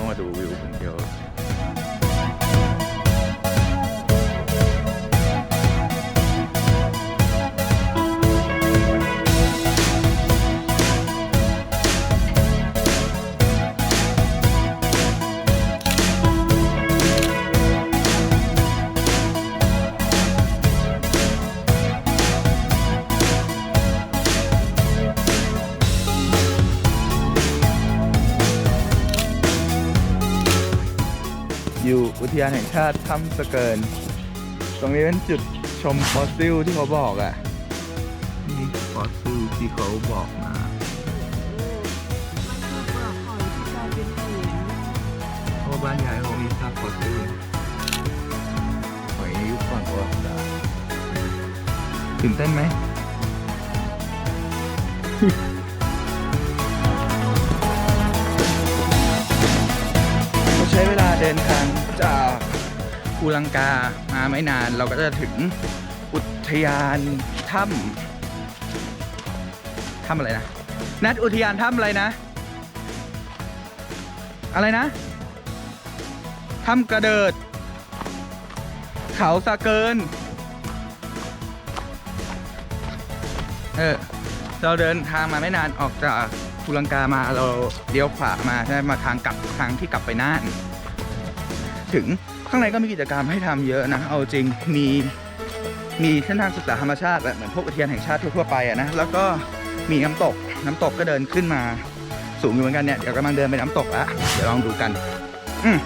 ต้องมาดูวิ อยู่อุทยานแห่งชาติถ้ำสเกิน ตรงนี้เป็นจุดชมฟอสซิลที่เขาบอกอะนี่ฟอสซิลที่เขาบอกมามันคือเปลือกหอยที่กลายเป็นหินเพราะบ้านยายเขามีซากฟอสซิลหอยยุคก่อนประวัติศาสตร์ตื่นเต้นไหมเราใช้เวลา เดินทางจากภูลังกามาไม่นานเราก็จะถึงอุทยานถ้ำถ้ำอะไรนะ นัดอุทยานถ้ำอะไรนะ อะไรนะถ้ำกระเดิด เขาสะเกิน เออ เราเดินทางมาไม่นานออกจากภูลังกามาเราเลี้ยวขวามาใช่ไหมมาทางกลับทางที่กลับไปน่าน ถึงข้างในก็มีกิจกรรมให้ทำเยอะนะ เอาจริงมีมีเส้นทางศึกษาธรรมชาติแบบเหมือนพวกอุทยานแห่งชาติทั่วไปอะนะแล้วก็มีน้ำตกน้ำตกก็เดินขึ้นมาสูงอยู่เหมือนกันเนี่ยเดี๋ยวกำลังเดินไปน้ำตกละเดี๋ยวลองดูกัน อืม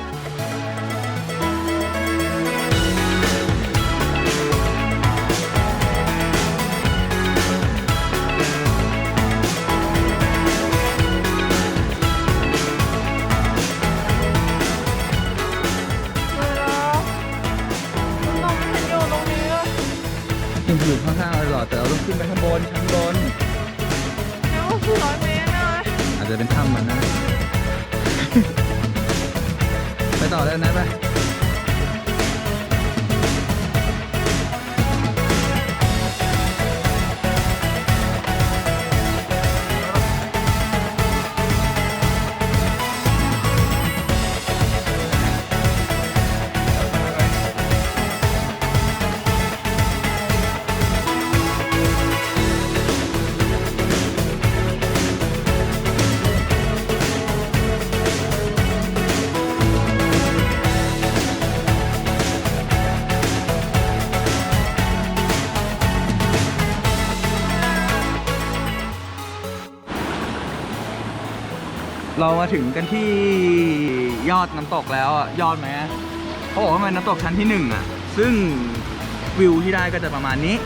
อาจจะเหมือนนะ ไปต่อแล้วนะไป เรามาถึงกันที่ยอดน้ำตกแล้วอะยอดไหมเขาบอกว่ามันน้ำตกชั้นที่หนึ่งอะ ซึ่งวิวที่ได้ก็จะประมาณนี้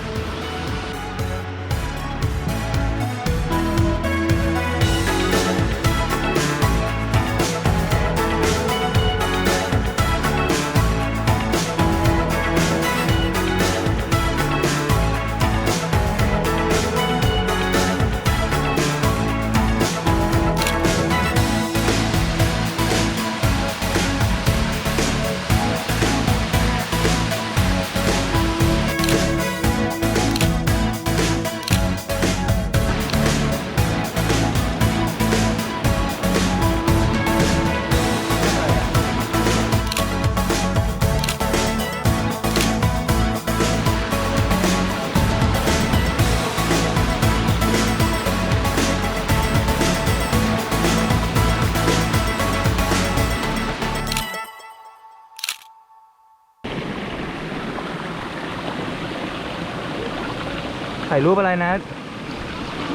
ถ่ายรูปอะไรนะ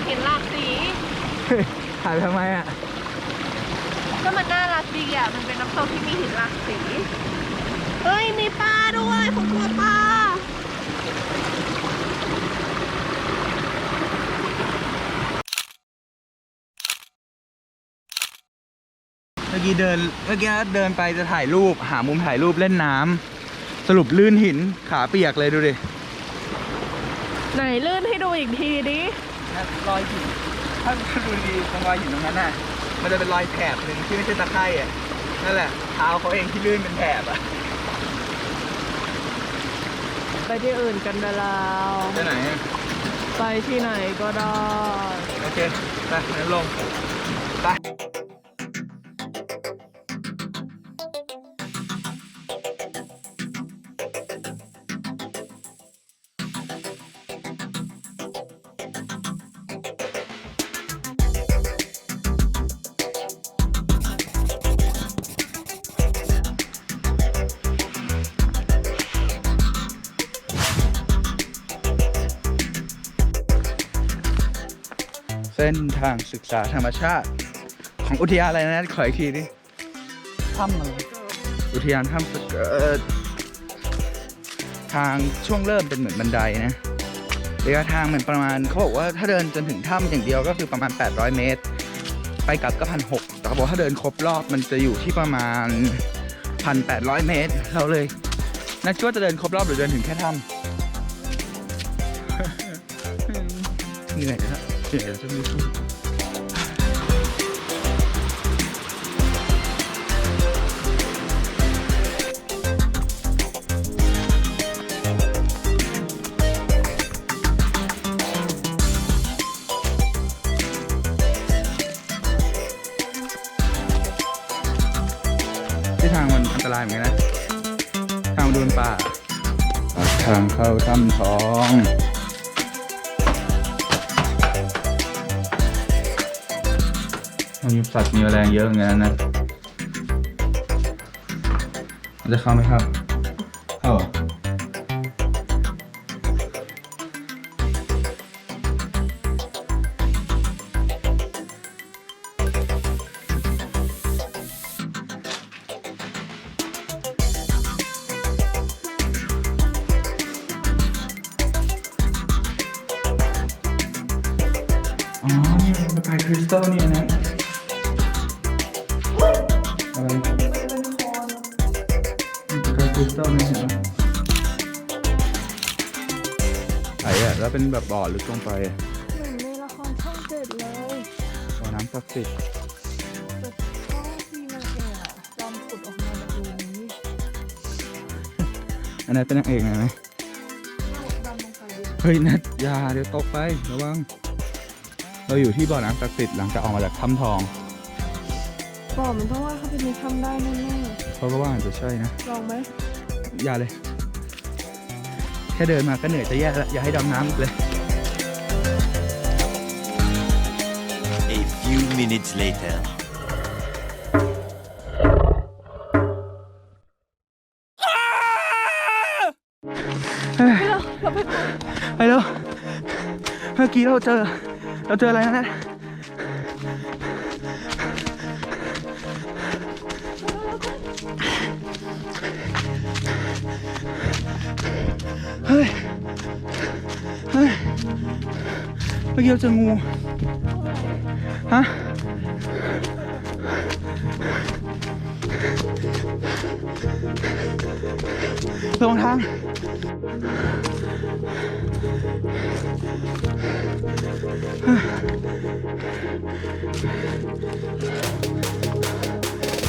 เห็นหลากสี ถ่ายไปทำไมอะ ก็มันน่ารักดีอะ มันเป็นน้ำตกที่มีหินหลากสี เฮ้ย มีปลาด้วยผมกลัวปลา เมื่อกี้เดิน เมื่อกี้เดินไปจะถ่ายรูป หามุมถ่ายรูปเล่นน้ำ สรุปลื่นหินขาเปียกเลยดูดิ ไหนลื่นให้ดูอีกทีดิรอยหินถ้าดูดีตรงรอยหินตรงนั้นน่ะ มันจะเป็นรอยแถบหนึ่งที่ไม่ใช่ตะไคร่อะนั่นแหละเท้าเขาเองที่ลื่นเป็นแถบอะไปที่อื่นกันนะเราไปไหนอะไปที่ไหนก็ได้ โอเค ไปงั้นลง ไป ส้นทางศึกษาธรรมชาติ ของอุทยานอะไรนะ ขออีกทีดิถ้ำอะไรอุทยานถ้ำสเกิดทางช่วงเริ่มเป็นเหมือนบันไดนะระยะทางมันประมาณเขาบอกว่าถ้าเดินจนถึงถ้ำอย่างเดียวก็คือประมาณ 800 เมตร ไปกลับก็พันหกแต่เขาบอกถ้าเดินครบรอบมันจะอยู่ที่ประมาณ 1,800 เมตร เราเลยนัดคิดว่าจะเดินครบรอบหรือเดินถึงแค่ถ้ำเหนื่อย นะเหนื่อยจะม่สู้ที่ทางมันอันตรายเหมือนกันนะ ทางมันดูเป็นป่า ทางเข้าถ้ำทอง มันมีสัตว์มีแมลงเยอะเหมือนกันนะมันจะเข้าไหมครับ เข้าเหรออ๋อนี่มันประกายคริสตัลเนี่ ไหนอะแล้วเป็นแบบบ่อลึกลงไปอะเหมือนในละครช่องเจ็ดเลยบ่อน้ำศักดิ์สิทธิ์แต่ก็ที่นางเอกอะจอมขุดออกมาแบบนี้อันนั้นเป็นนางเอกไงไหมดำลงไปดิเฮ้ยนัดอยาเดี๋ยวตกไประวังเราอยู่ที่บ่อน้ำศักดิ์สิทธิ์หลังจากออกมาจากถ้ำทองบอกมันต้องว่าเขาเป็นในถ้ำได้แน่เขาก็ว่าอาจจะใช่นะๆลองไหมอย่าเลย แค่เดินมาก็เหนื่อยจะแย่แล้วอย่าให้ดำน้ำอีกเลย A few minutes later. ไปเร็วเมื่อกี้เราเจอ เราเจออะไรนะ เมื่อกี้เราเจองูฮะลงทาง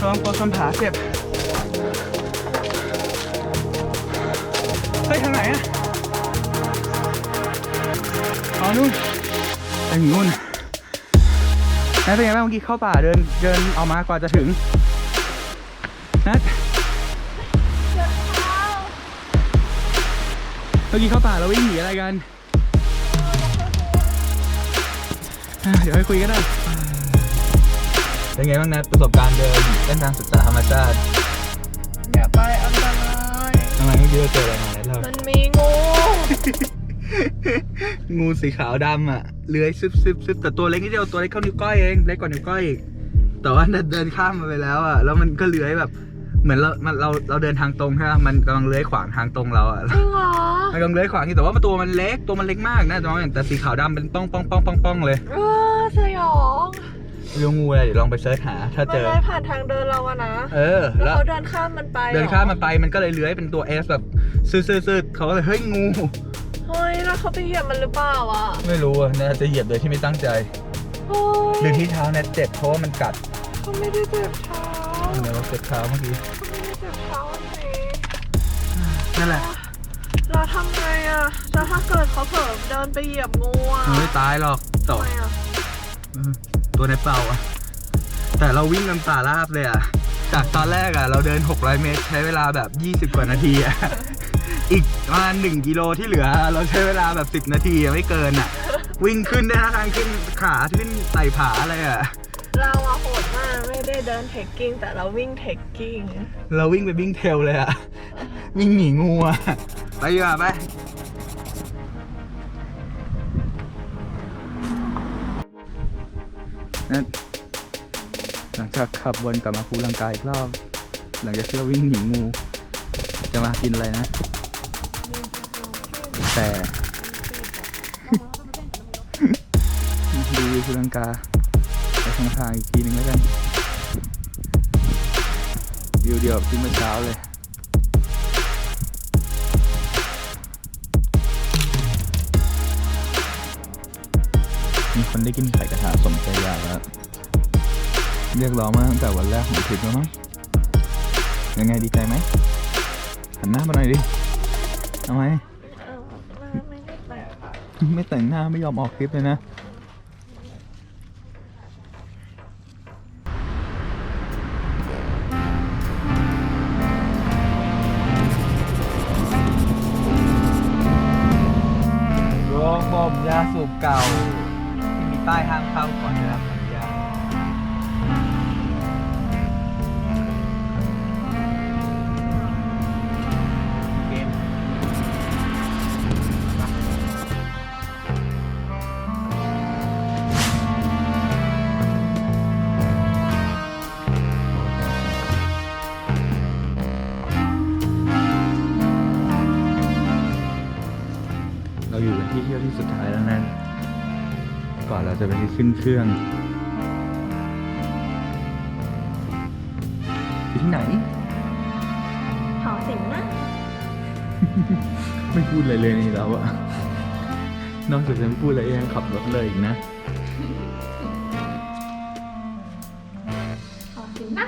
ระวังปวดคำผาเจ็บ เฮ้ย ทางไหนอะอ๋อนู่น ถึงนู่นนัทเป็นไงบ้างเมื่อกี้เข้าป่าเดินเดินออกมากว่าจะถึงนัทเมื่อกี้เข้าป่าเราวิ่งหนีอะไรกันอะเดี๋ยวให้คุยกันได้เป็นไงบ้างนัดประสบการณ์เดินเส้นทางศึกษาธรรมชาติอย่าไปอันตรายทำไมเมื่อกี้เราเจออะไรมาเนี่ยเรามันมีงู งูสีขาวดำอะเลื้อยซึบซึบซึบแต่ตัวเล็กนิดเดียวตัวเล็กเท่านิ้วก้อยเองเล็กกว่านิ้วก้อยอีกแต่ว่านัดเดินข้ามมาไปแล้วอะแล้วมันก็เลื้อยแบบ เหมือนเรามันเราเราเดินทางตรงใช่ไหมมันกำลังเลื้อยขวางทางตรงเราอะจริงเหรอมันกำลังเลื้อยขวางที่แต่ว่าตัวมันเล็กตัวมันเล็กมากนะแต่ว่าอย่างแต่สีขาวดำเป็นป้องป้องป้องป้องป้องเลยเออสยองไม่รู้งูอะไรเดี๋ยวลองไปเสิร์ชหา ถ้ามันเจอเลื้อยผ่านทางเดินเราอะนะเออ แล้วแล้วเขาเดินข้ามมันไปหรอเดินข้ามมันไปมันก็เลยเลื้อยเป็นตัวเอสแบบซื่อๆๆเขาก็เลยเฮ้ยงู เฮ้ยแล้วเขาไปเหยียบมันหรือเปล่าอะไม่รู้อะน่าจะเหยียบโดยที่ไม่ตั้งใจเฮ้หรืยอที่เท้าเน็ตเจ็บเพราะว่ามันกัดเขาไม่ได้เจ็บเท้าเดี๋ยวเราเจ็บเท้าเมื่อกี้เขาไม่ได้เจ็บเท้าอันนี้นั่นแหละเจะทำไงอะจะถ้าเกิดเขาเผลอเดินไปเหยียบงูอะไม่ตายหรอกต่อทำไมอะเออตัวในเป่าอะแต่เราวิ่งกันป่าราบเลยอะจากตอนแรกอะเราเดิน 600 เมตรใช้เวลาแบบ 20 กว่านาทีอะ อีกประมาณ1กิโลที่เหลือ เราใช้เวลาแบบ10นาทีอะไม่เกินอะวิ่งขึ้นได้นะทางขึ้นขาขึ้นไต่ผาอะไรอะเราอะโหดมากไม่ได้เดินเทคกิ้งแต่เราวิ่งเทคกิ้งเราวิ่งไปวิ่งเทรลเลยอะวิ่งหนีงูอะไปดีกว่าไปนั่นหลังจากขับวนกลับมาภูลังกาอีกรอบ หลังจากที่เราวิ่งหนีงู จะมากินอะไรนะ แต่ดูวิวภูลังกาไปทางทางอีกทีหนึ่งแล้วกันวิวเดียวกับที่เมื่อเช้าเลยมีคนได้กินไข่กระทะสมใจอยากแล้ว เรียกร้องมาตั้งแต่วันแรกของทริปแล้วมั้งยังไงดีใจไหมหันหน้ามาหน่อยดิทำไม ไม่แต่งหน้าไม่ยอมออกคลิปเลยนะ ขึ้นเครื่องอยู่ที่ไหน หอสิงนะไม่พูดอะไรเลยนี่เราอะนอกจากจะไม่พูดอะไรยังขับรถเลยอีกนะ หอสิงนะ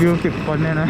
วิวสิบคนเนี่ยนะ